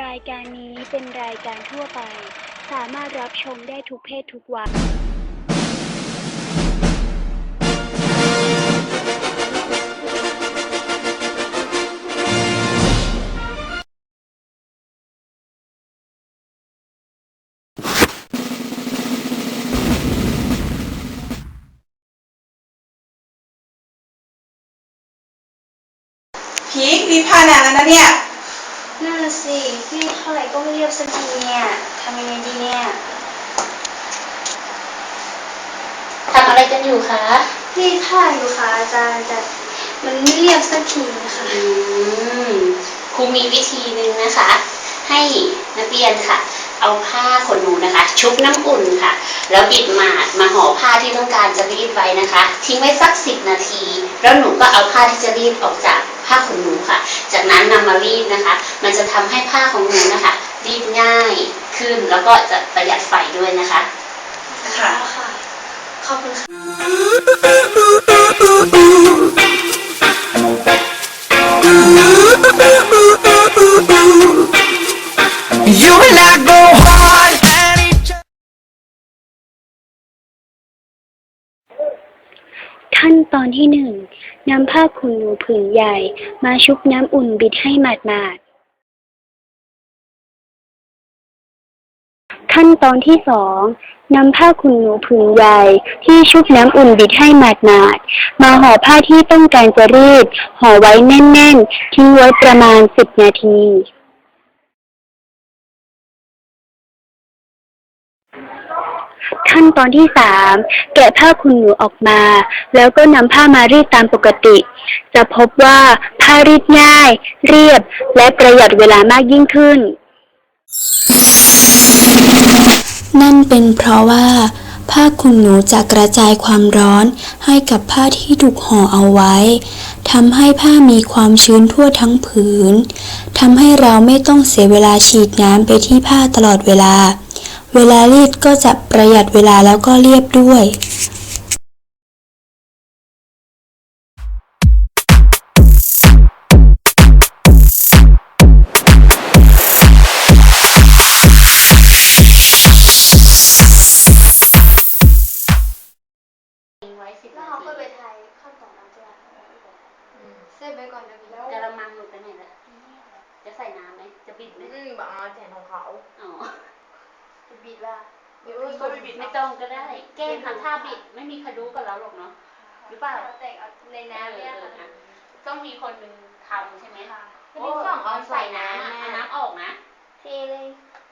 รายการนี้เป็นรายการทั่วไป สามารถรับชมได้ทุกเพศทุกวัยพีครีบผ่านานแล้วนะเนี่ย นั่นน่ะสิ พี่เท่าไหร่ก็ไม่เรียบสักทีเนี่ยทำยังไงดีเนี่ย ทำอะไรกันอยู่คะพี่ผ้าอยู่ค่ะอาจารย์แต่มันไม่เรียบสักทีนะคะอืมครูมีวิธีหนึ่งนะคะ ให้นักเรียนค่ะ เอาผ้าขนหนูนะคะ ชุบน้ำอุ่นค่ะ แล้วบิดหมาดมาห่อผ้าที่ต้องการจะรีดไว้นะคะ ทิ้งไว้สักสิบนาที แล้วหนูก็เอาผ้าที่จะรีดออกจาก ผ้าขนหนูค่ะ จากนั้นนำมารีดนะคะ มันจะทำให้ผ้าของหนูนะคะ รีดง่ายขึ้นแล้วก็จะประหยัดไฟด้วยนะคะ ค่ะค่ะขอบคุณค่ะ ขั้นตอนที่หนึ่งนำผ้าขนหนูผืนใหญ่ มาชุบน้ำอุ่นบิดให้หมาดๆขั้นตอนที่สองนำผ้าขนหนูผืนใหญ่ ที่ชุบน้ำอุ่นบิดให้หมาดๆมาห่อผ้าที่ต้องการจะรีดห่อไว้แน่น ๆ ทิ้งไว้ประมาณสิบนาที ขั้นตอนที่สามแกะผ้าขนหนูออกมา แล้วก็นำผ้ามารีดตามปกติ จะพบว่าผ้ารีดง่าย เรียบ และประหยัดเวลามากยิ่งขึ้น นั่นเป็นเพราะว่า ผ้าขนหนูจะกระจายความร้อนให้กับผ้าที่ถูกห่อเอาไว้ทำให้ผ้ามีความชื้นทั่วทั้งผืนทำให้เราไม่ต้องเสียเวลาฉีดน้ำไปที่ผ้าตลอดเวลา เวลารีดก็จะประหยัดเวลาแล้วก็เรียบด้วยทิ้งไว้สิบแล้วนาเขาก็ทีไปไทยขั้นตอนนั้นใช่ไหมเซฟไปก่อนนะพี่แล้วกระมังหนูไปไหนล่ะจะใส่น้ำไหมจะบิดไหมอืมบางอาแจนของเขาอ๋อจะ บิดว่าเดี๋ยวก็ไปบิดไม่ต้องก็ได้ แก้ทำท่าบิดไม่มีใครรู้กับเราหรอกเนาะหรือเปล่าแต่งเอาในน้ำเนี่ยค่ะออต้องมีคนหนึ่งทำใช่ไหมค่ะโอ้เอาใส่น้ำอะเอาน้ำออกนะเทเลยเ